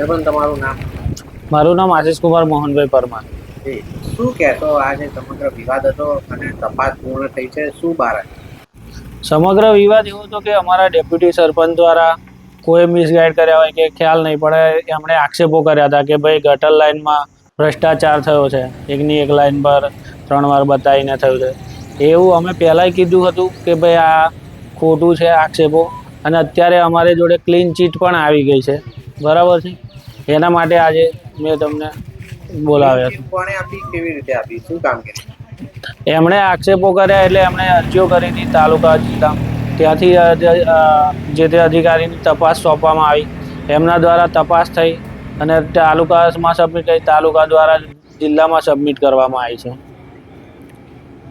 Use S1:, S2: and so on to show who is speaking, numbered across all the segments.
S1: સરપંચ તમારું નામ?
S2: મારું નામ આશીષ કુમાર મોહનભાઈ પરમાર.
S1: શું કહેશો આ જે સમગ્ર વિવાદ હતો અને તપાસ પૂર્ણ થઈ છે? શું બહાર
S2: સમગ્ર વિવાદ એવો હતો કે અમારા ડેપ્યુટી સરપંચ દ્વારા કોઈ મિસગાઈડ કર્યા હોય કે ખ્યાલ નહીં પડે એમણે આક્ષેપો કર્યા હતા કે ભાઈ ગટર લાઇનમાં ભ્રષ્ટાચાર થયો છે. એકની એક લાઇન પર ત્રણ વાર બતાવીને થયું છે. એવું અમે પહેલાંય કીધું હતું કે ભાઈ આ ખોટું છે આક્ષેપો. અને અત્યારે અમારી જોડે ક્લીન ચીટ પણ આવી ગઈ છે. બરાબર છે? એના માટે આજે મેં તમને બોલાવ્યા છે
S1: કોણે આપી કેવી રીતે આપી? શું કામ કે?
S2: એમણે આક્ષેપો કર્યા એટલે એમણે અરજીઓ કરી હતી તાલુકા જિલ્લા ત્યાંથી જે- તે અધિકારીની તપાસ સોંપવામાં આવી. એમના દ્વારા તપાસ થઈ અને તાલુકામાં સબમિટ કરી તાલુકા દ્વારા જિલ્લામાં સબમિટ કરવામાં આવી છે.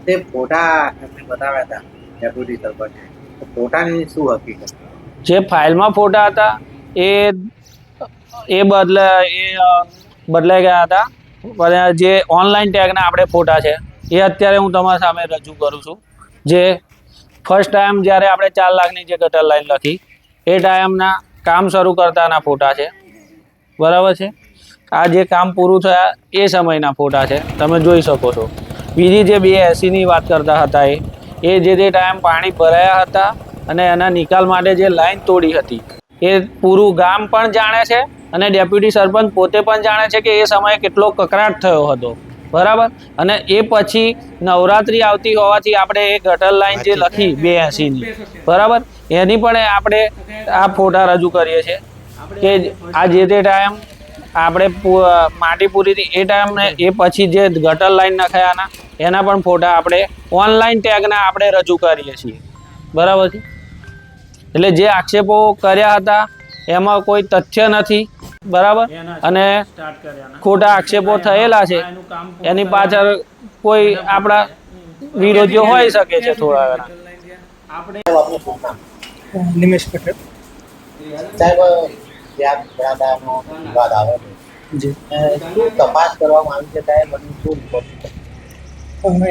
S1: તે ફોટા બતાવ્યા હતા ડેપ્યુટી સરપંચે ફોટાની શું હકીકત?
S2: જે ફાઇલમાં ફોટા હતા એ એ બદલા એ બદલાઈ ગયા હતા. પણ જે ઓનલાઈન ટેગના આપણે ફોટા છે, એ અત્યારે હું તમારા સામે રજૂ કરું છું. જે ફર્સ્ટ ટાઈમ જ્યારે આપણે ચાર લાખની જે ગટર લાઈન લખી, એ ટાઈમના કામ શરૂ કરતાના ફોટા છે. બરાબર છે? આ જે કામ પૂરું થયા, એ સમયના ફોટા છે. તમે જોઈ શકો છો. બીજી જે બે એસીની વાત કરતા હતા એ એ જે તે ટાઈમ પાણી ભરાયા હતા અને એના નિકાલ માટે જે લાઈન તોડી હતી એ પૂરું ગામ પણ જાણે છે અને ડેપ્યુટી સરપંચ પોતે પણ જાણે છે કે એ સમયે કેટલો કકરાટ થયો હતો. બરાબર? અને એ પછી નવરાત્રિ આવતી હોવાથી આપણે એ ગટર લાઈન જે લખી બે એંસીની બરાબર? એની પણ આપણે આ ફોટા રજૂ કરીએ છીએ કે આ જે તે ટાઈમ આપણે માટી પૂરી હતી એ ટાઈમને એ પછી જે ગટર લાઈન નખાયાના એના પણ ફોટા આપણે ઓનલાઈન ટેગના આપણે રજૂ કરીએ છીએ. બરાબર છે? એટલે જે આક્ષેપો કર્યા હતા એમાં કોઈ તથ્ય નથી બરાબર? અને ખોટા આક્ષેપો થયેલા છે. એની પાછળ કોઈ આપણા વિરોધીઓ હોઈ શકે છે થોડા ઘણા.
S1: આપણે
S3: નિમેશ પટેલ.
S1: સાહેબ જે આ વિવાદ આવે છે.
S3: જી.
S1: શું તપાસ કરવામાં આવી છે સાહેબ? અને શું રિપોર્ટ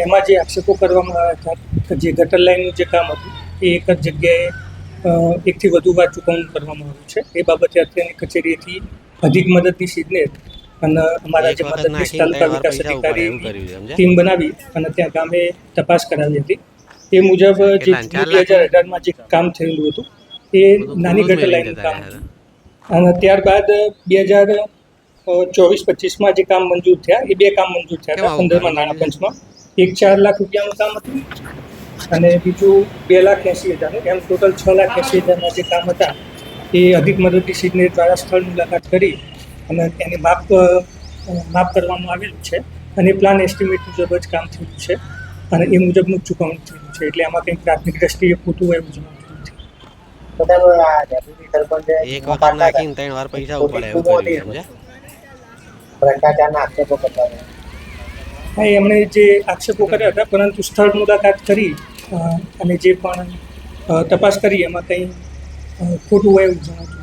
S3: એમાં જે આક્ષેપો કરવામાં આવ્યા હતા જે ગટર લાઇનનું જે કામ હતું એ એક જ જગ્યાએ એકથી વધુ વાર ચૂકવણું કરવામાં આવ્યું છે. એ બાબતે અત્યારની કચેરીએથી અધિક મદદની સીધને અને અમારા જે મદદનીશ તાલુકા વિકાસ અધિકારી? ટીમ બનાવી અને ત્યાં ગામે તપાસ કરાવી હતી. એ મુજબ જે બે હજાર અઢારમાં જે કામ થયેલું હતું એ નાની ગટર
S4: મેળવી
S3: કામ અને ત્યારબાદ બે હજાર ચોવીસ પચીસમાં જે કામ મંજૂર થયા એ બે કામ મંજૂર થયા હતા પંદરમાં નાણાં પંચમાં. એક ચાર લાખ રૂપિયાનું કામ હતું. અને બીજું બે લાખ એંસી હજારનું એમ ટોટલ છ લાખ એંસી હજારના જે કામ હતા એ અધિક મદદની સિગ્નેર દ્વારા સ્થળ મુલાકાત કરી અને એને માપ માપ કરવામાં આવેલું છે. અને પ્લાન એસ્ટિમેટ મુજબ જ કામ થયું છે અને એ મુજબનું જ ચૂકવણી થયું છે. એટલે એમાં કંઈક પ્રાથમિક દ્રષ્ટિએ ખોટું એવું
S1: સરપંચે
S4: એક વખત નાખીને ત્રણ વાર પૈસા ઉપાડે એવું કર્યું છે,
S1: ભ્રષ્ટાચારના આક્ષેપો કરતા
S3: હા એમણે જે આક્ષેપો કર્યા હતા પરંતુ સ્થળ મુલાકાત કરી અને જે પણ તપાસ કરી એમાં કંઈ ખોટું હોય એવું જણાતું